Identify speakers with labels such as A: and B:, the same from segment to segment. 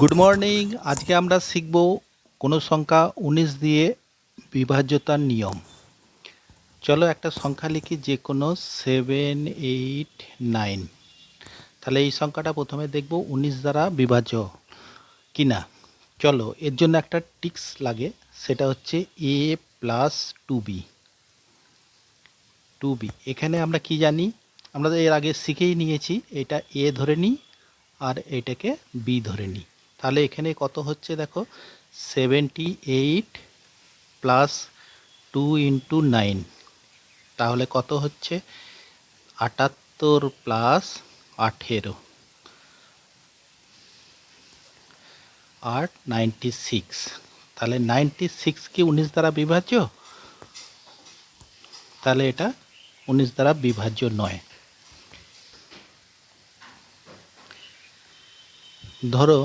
A: Good morning আজকে আমরা শিখব কোনো সংখ্যা উনিশ দিয়ে বিভাজ্যতার নিয়ম। চলো একটা সংখ্যা লিখি, যে কোনো সেভেন এইট নাইন তাহলে এই সংখ্যাটা প্রথমে দেখব উনিশ দ্বারা বিভাজ্য কিনা। চলো, এর জন্য একটা টিক্স লাগে, সেটা হচ্ছে A plus two B two B এখানে আমরা কি জানি? আমরা এর আগে শিখেই নিয়েছি, এটা এ ধরে নিই আর এটাকে বি ধরে নিই। তাহলে এখানে কত হচ্ছে দেখো? Seventy eight plus two into nine তাহলে কত হচ্ছে? আটাত্তর প্লাস আঠেরো। আর নাইনটি সিক্স তাহলে নাইনটি সিক্স কি উনিশ দ্বারা বিভাজ্য? তাহলে এটা উনিশ দ্বারা বিভাজ্য নয়। ধরো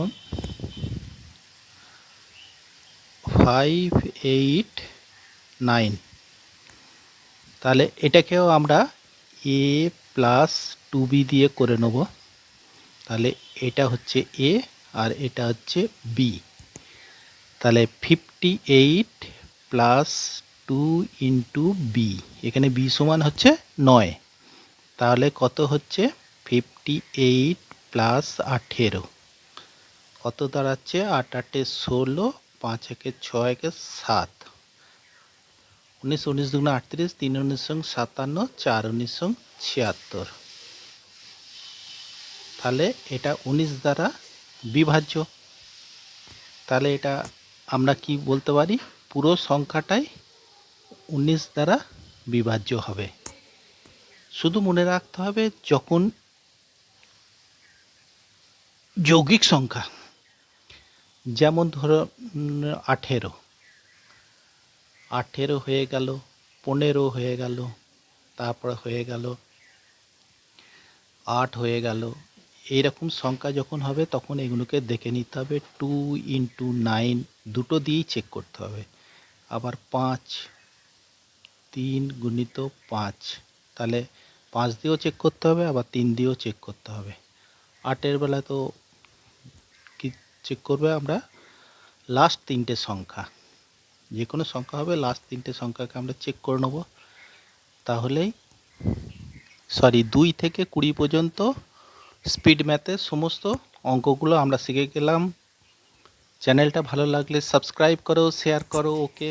A: ফাইভ এইট নাইন তাহলে এটাকেও আমরা এ প্লাস টু বি দিয়ে করে নেব। তাহলে এটা হচ্ছে এ আর এটা হচ্ছে বি তাহলে fifty eight plus two into B এখানে বি সমান হচ্ছে নয়। তাহলে কত হচ্ছে? ফিফটি এইট প্লাস আঠেরো। কত দাঁড়াচ্ছে? আট, আটে ষোলো পাঁচ একে ছয় একে সাত। উনিশ উনিশ দুগুণ আটত্রিশ, তিন উনিশ সাতান্ন, চার উনিশ ছিয়াত্তর। তাহলে এটা উনিশ দ্বারা বিভাজ্য। তাহলে এটা আমরা কি বলতে পারি? পুরো সংখ্যাটাই উনিশ দ্বারা বিভাজ্য হবে। শুধু মনে রাখতে হবে যখন যৌগিক সংখ্যা যেমন ধরো আঠেরো। আঠেরো হয়ে গেল, পনেরো হয়ে গেল, তারপর হয়ে গেল, আট হয়ে গেল। এইরকম সংখ্যা যখন হবে, তখন এগুলোকে দেখে নিতে হবে। টু ইন্টু নাইন দুটো দিয়েই চেক করতে হবে। আবার পাঁচ, তিন গুণিত পাঁচ। তাহলে পাঁচ দিয়েও চেক করতে হবে, আবার তিন দিয়েও চেক করতে হবে। আটের বেলা তো চেক করবে আমরা লাস্ট তিনটে সংখ্যা। যে কোনো সংখ্যা হবে লাস্ট তিনটে সংখ্যাকে আমরা চেক করে নেব। তাহলেই সরি দুই থেকে কুড়ি পর্যন্ত স্পিড ম্যাথের সমস্ত অঙ্কগুলো আমরা শিখে গেলাম। চ্যানেলটা ভালো লাগলে সাবস্ক্রাইব করো শেয়ার করো ওকে